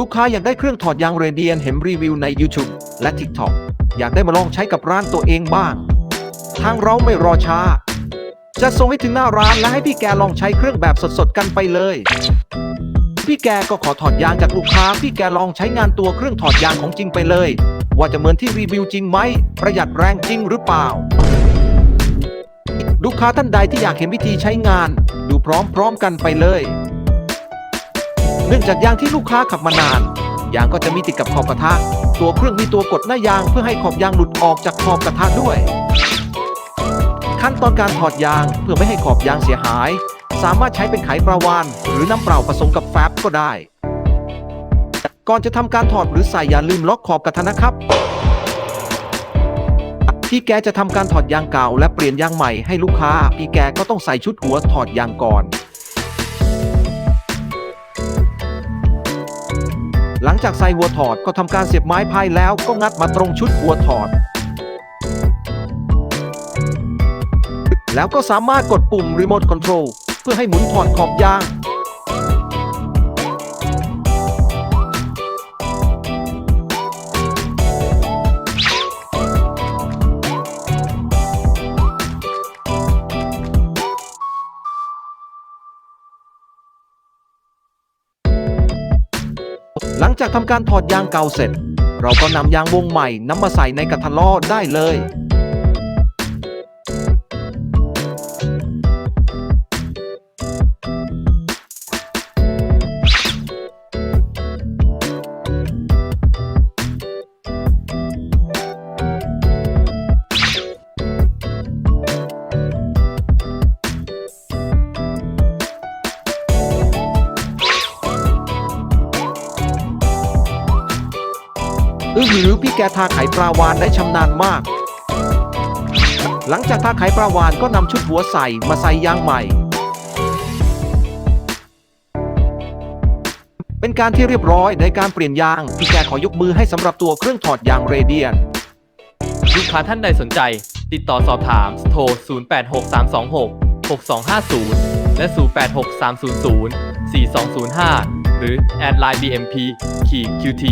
ลูกค้าอยากได้เครื่องถอดยางเรเดียนเห็นรีวิวใน YouTube และ TikTok อยากได้มาลองใช้กับร้านตัวเองบ้าง ทางเราไม่รอช้า จะส่งให้ถึงหน้าร้านและให้พี่แกลองใช้เครื่องแบบสดๆกันไปเลย พี่แกก็ขอถอดยางจากลูกค้า พี่แกลองใช้งานตัวเครื่องถอดยางของจริงไปเลย ว่าจะเหมือนที่รีวิวจริงไหม ประหยัดแรงจริงหรือเปล่า ลูกค้าท่านใดที่อยากเห็นวิธีใช้งาน ดูพร้อมๆกันไปเลย เนื่องจากยางที่ลูกค้าขับมานาน ยางก็จะมีติดกับขอบกระทะ ตัวเครื่องมีตัวกดหน้ายางเพื่อให้ขอบยางหลุดออกจากขอบกระทะด้วย ขั้นตอนการถอดยางเพื่อไม่ให้ขอบยางเสียหาย สามารถใช้เป็นไขปลาวาน หรือน้ำเปล่าผสมกับแฟบก็ได้ ก่อนจะทำการถอดหรือใส่อย่าลืมล็อกขอบกระทะนะครับพี่แกจะทำการถอดยางเก่าและเปลี่ยนยางใหม่ให้ลูกค้า พี่แกก็ต้องใส่ชุดหัวถอดยางก่อน หลังจากใส่หัวถอดก็ทำการเสียบไม้พายแล้วก็งัดมาตรงชุดหัวถอด แล้วก็สามารถกดปุ่มรีโมทคอนโทรลเพื่อให้หมุนถอดขอบยาง หลังจากทำการถอดยางเก่าเสร็จ เราก็นำยางวงใหม่นำมาใส่ในกระทะล้อได้เลย อื้อหือพี่แกทาไขปลาวานได้ชำนาญมาก หลังจากทาไขปลาวานก็นำชุดหัวใส่มาใส่ยางใหม่ เป็นการที่เรียบร้อยในการเปลี่ยนยาง พี่แกขอยกมือให้สำหรับตัวเครื่องถอดยางเรเดียน ลูกค้าท่านใดสนใจ ติดต่อสอบถาม โทร 086326 6250 และ 086300 4205 หรือแอดไลน์ BMP ขี QT